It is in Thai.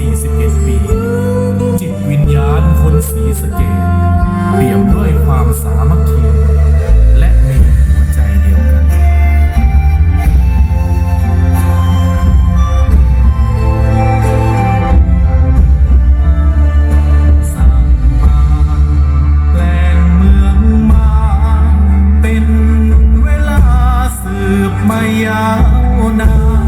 41 ปี จิตวิญญาณคนสีสเกตเปี่ยมด้วยความสามัคคีและมีหัวใจเดียวกันไม่ยาวนาน